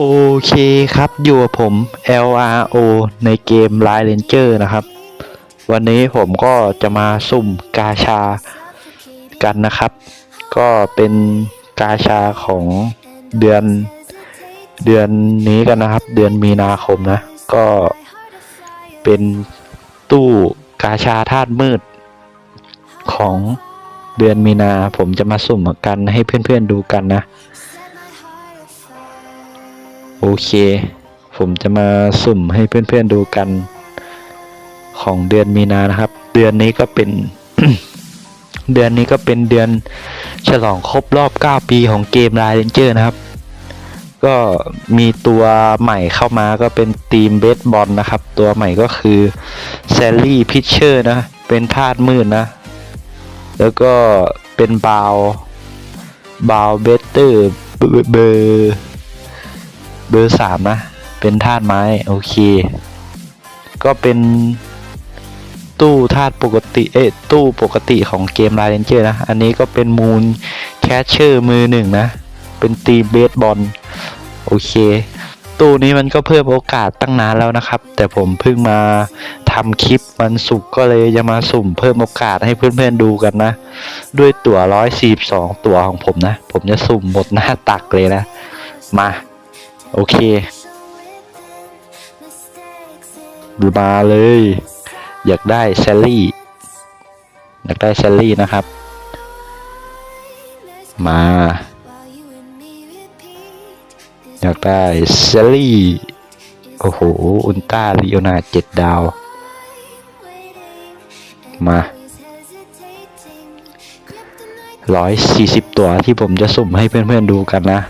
โอเคครับอยู่กับผม LRO ในเกม Line Ranger นะครับ วันนี้ผมก็จะมาสุ่มกาชากันนะครับ ก็เป็นกาชาของเดือนเดือนนี้กันนะครับ เดือนมีนาคมนะ ก็เป็นตู้กาชาธาตุมืดของเดือนมีนาผมจะมาสุ่มกันให้เพื่อนๆดูกันนะ เค ผมจะมาสุ่มให้เพื่อนๆดูกันของเดือนมีนานะครับ เดือนนี้ก็เป็น เดือนนี้ก็เป็นเดือนฉลองครบรอบ 9 ปีของเกม Line Ranger นะครับ ก็มีตัวใหม่เข้ามาก็เป็นทีมเบสบอลนะครับ ตัวใหม่ก็คือแซลลี่พิชเชอร์นะ เป็นธาตุมืดนะแล้วก็เป็นบาวบาวเบสเตอร์เบอร์ เบอร์สามนะ เป็นธาตุไม้ โอเค ก็เป็นตู้ธาตุปกติเอ๊ะตู้ปกติของเกม Line Ranger นะ อันนี้ก็เป็นมูนแคชเชอร์มือหนึ่งนะ เป็นตีเบสบอล โอเค ตู้นี้มันก็เพิ่มโอกาสตั้งนานแล้วนะครับ แต่ผมเพิ่งมาทำคลิปวันศุกก็เลยจะมาสุ่มเพิ่มโอกาสให้เพื่อนๆดูกันนะ ด้วยตั๋ว142 ตัวของผมนะ ผมจะสุ่มหมดหน้าตักเลยนะ มา โอเคมาเลย อยากได้แซลลี่ อยากได้แซลลี่นะครับ มา อยากได้แซลลี่ โอ้โห อุลตร้าลีโอนาเจ็ดดาว มาร้อยสี่สิบตัวที่ผมจะสุ่มให้เพื่อนๆดูกันนะ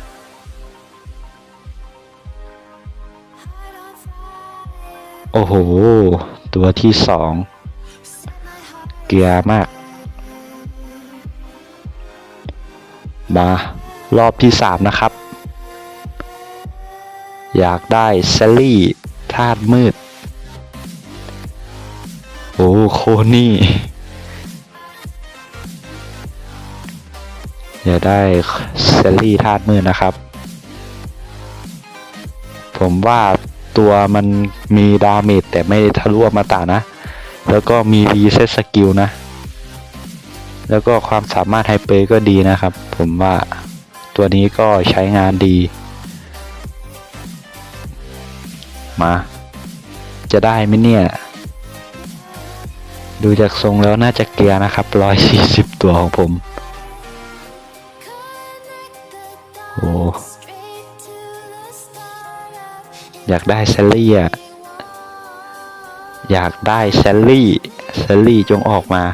โอ้โห ตัวที่สอง เกียร์มาก มารอบที่สามนะครับ อยากได้เซลลี่ธาตุมืด โอ้โคนี่ อยากได้เซลลี่ธาตุมืดนะครับ ผมว่า ตัวมันมีดาเมจแต่ไม่ทะลุอมตะนะ แล้วก็มีรีเซ็ตสกิลนะ แล้วก็ความสามารถไฮเปอร์ก็ดีนะครับ ผมว่าตัวนี้ก็ใช้งานดี มา จะได้ไหมเนี่ย ดูจากทรงแล้วน่าจะเกียร์นะครับร้อยสี่สิบตัวของผม โอ้ อยากได้แซลลี่อะ อยากได้แซลลี่แซลลี่จงออกมา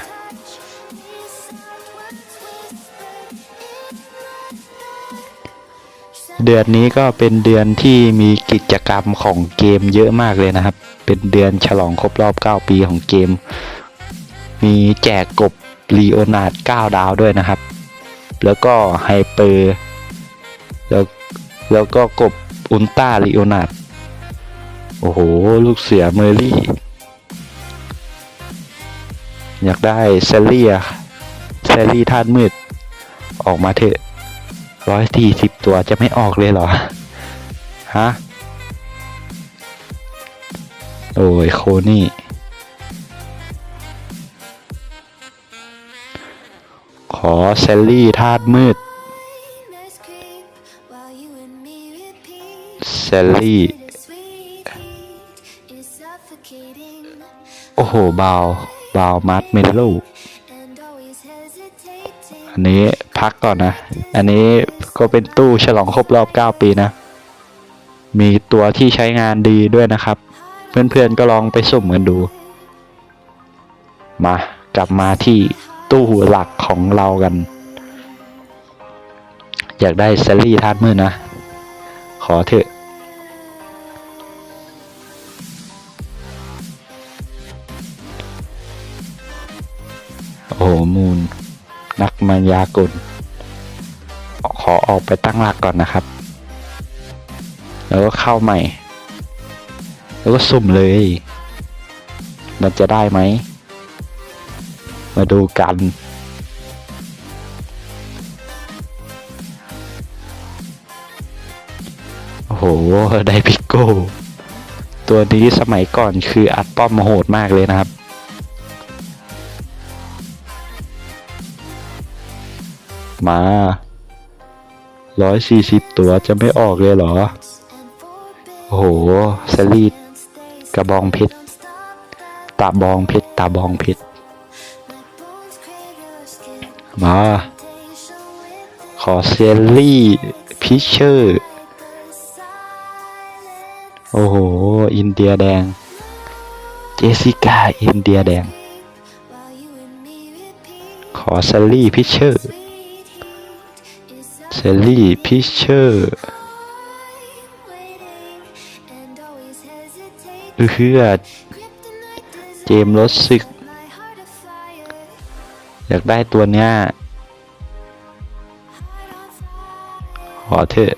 เดือนนี้ก็เป็นเดือนที่มีกิจกรรมของเกมเยอะมากเลยนะครับ เป็นเดือนฉลองครบรอบ 9 ปีของเกม มีแจกกบลีโอนาร์ด9ดาวด้วยนะครับ แล้วก็ไฮเปอร์แล้วแล้วก็กบอุลตราลีโอนาร์ด โอ้โห ลูกเสือเมอรี่ อยากได้เซลลี่อะเซลลี่ธาตุมืด ออกมาเถอะร้อยสี่สิบตัวจะไม่ออกเลยเหรอ ฮะ โอ้ย โคนี่ ขอเซลลี่ธาตุมืดเซล โอ้โหเบาวบามาร์ทเมลโลอันนี้พักก่อนนะ อันนี้ก็เป็นตู้ฉลองครบรอบ 9 ปีนะ มีตัวที่ใช้งานดีด้วยนะครับ เพื่อนๆก็ลองไปสุ่มกันดู มากลับมาที่ตู้หัวหลักของเรากัน อยากได้แซลลี่ทาดมือนะ ขอเถอะ โอ้โหมูล นักมายากล ขอออกไปตั้งหลักก่อนนะครับ แล้วก็เข้าใหม่ แล้วก็สุ่มเลย มันจะได้ไหม มาดูกันโอ้โห ได้พิกโก้ ตัวนี้สมัยก่อนคืออัดป้อมโหดมากเลยนะครับ มาร้อยสี่สิบตัวจะไม่ออกเลยเหรอ โอ้โหสลีดกระบองเพชรตาบองเพชรตาบองเพชรมา ขอเซลลี่พิเชอร์โอ้โห อินเดียแดง เจสสิก้า อินเดียแดง ขอเซลลี่พิเชอร์ เซลลี่พิชเชอร์เอื้อเจมส์รสซึกอยากได้ตัวเนี้ยขอเถอะ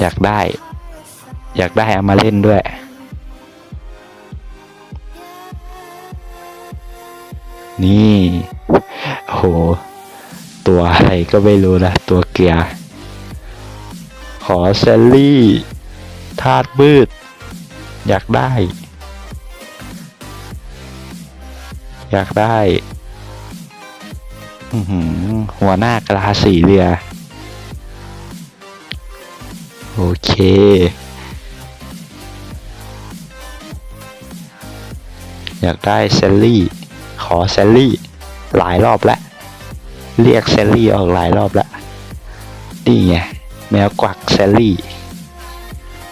อยากได้ อยากได้เอามาเล่นด้วยนี่โอ้โห ตัวอะไรก็ไม่รู้นะ ตัวเกียร์ ขอแซลลี่ธาตุมืด อยากได้ อยากได้หัวหน้ากลาสีเรือ โอเค อยากได้แซลลี่ ขอแซลลี่ หลายรอบแล้ว เรียกแซลลี่ออกหลายรอบแล้วนี่ไงแมวกวักแซลลี่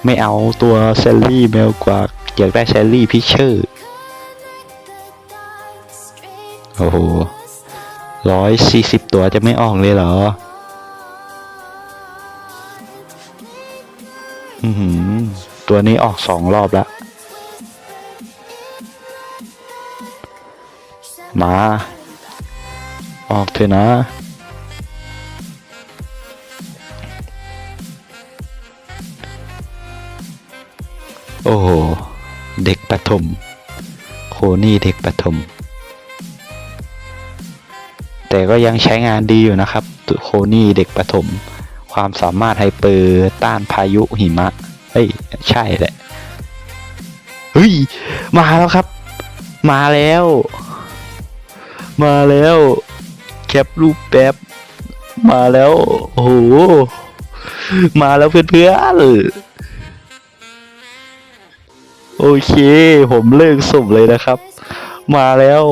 ไม่เอาตัวแซลลี่แมวกวักอยากได้แซลลี่พิเชอร์โอ้โหร้อยสี่สิบตัวจะไม่ออกเลยเหรออือหือตัวนี้ออกสองรอบแล้ว มา ออกเถอะนะโอ้โห เด็กประถม โคนี่เด็กประถม แต่ก็ยังใช้งานดีอยู่นะครับ โคนี่เด็กประถม ความสามารถไฮเปอร์ต้านพายุหิมะ เฮ้ย ใช่แหละ เฮ้ย มาแล้วครับ มาแล้ว มาแล้ว ปรูปแป๊บ มาแล้ว โอ้โห มาแล้วเพื่อนๆ โอเค ผมเลิกสุ่มเลยนะครับ มาแล้ว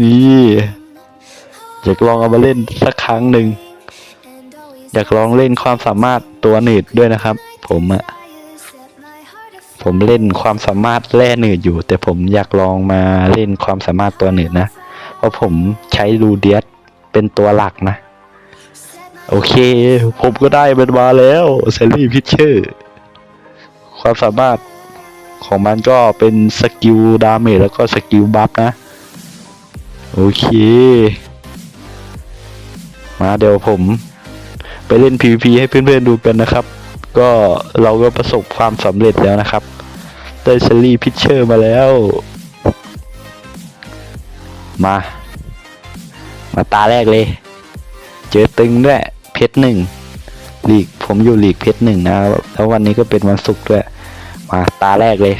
นี่อยากลองเอามาเล่นสักครั้งหนึ่ง อยากลองเล่นความสามารถตัวหนืดด้วยนะครับ ผมอะ ผมเล่นความสามารถแร่หนืดอยู่ แต่ผมอยากลองมาเล่นความสามารถตัวหนืดนะ เพราะผมใช้ลูเดียสเป็นตัวหลักนะ โอเค ผมก็ได้มันมาแล้วเซรี่พิชเชอร์ความสามารถของมันก็เป็นสกิลดาเมจแล้วก็สกิลบัฟนะ โอเค มาเดี๋ยวผม ไปเล่น PVP ให้เพื่อนๆดูกันนะครับ ก็เราก็ประสบความสำเร็จแล้วนะครับ ได้เซรี่พิชเชอร์มาแล้ว มา มาตาแรกเลย เจอตึงด้วยเพชรหนึ่งลีกผมอยู่ลีกเพชรหนึ่งนะแล้ววันนี้ก็เป็นวันศุกร์ด้วย มาตาแรกเลย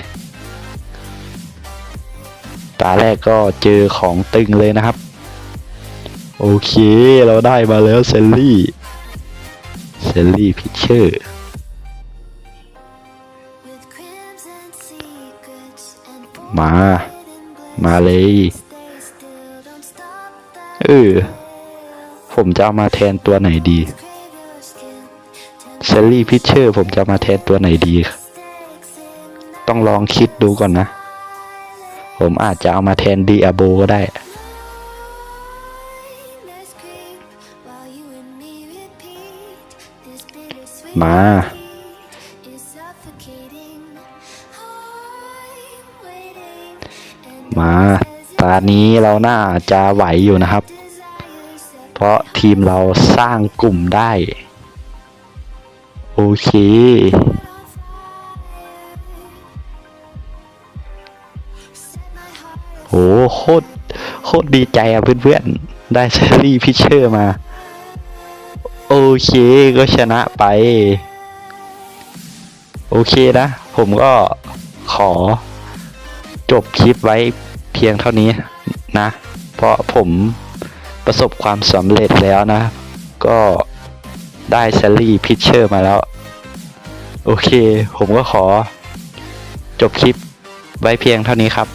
ตาแรกก็เจอของตึงเลยนะครับ โอเค เราได้มาแล้วเซลลี่เซลลี่พิชเชอร์ มา มาเลย เออ ผมจะเอามาแทนตัวไหนดีเซลลี่พิชเชอร์ผมจะามาแทนตัวไหนดี ต้องลองคิดดูก่อนนะ ผมอาจจะเอามาแทนดีอาโบก็ได้มา มาตอนนี้เราน่าจะไหวอยู่นะครับ เพราะทีมเราสร้างกลุ่มได้ โอเคโหโคตรโคตรดีใจอะเพื่อนได้แซลลี่พิเชอร์มา โอเคก็ชนะไป โอเคนะ ผมก็ขอ จบคลิปไว้เพียงเท่านี้นะ เพราะผมประสบความสำเร็จแล้วนะ ก็ได้ซลลี่พิชเชอร์มาแล้ว โอเค ผมก็ขอ จบคลิปไว้เพียงเท่านี้ครับ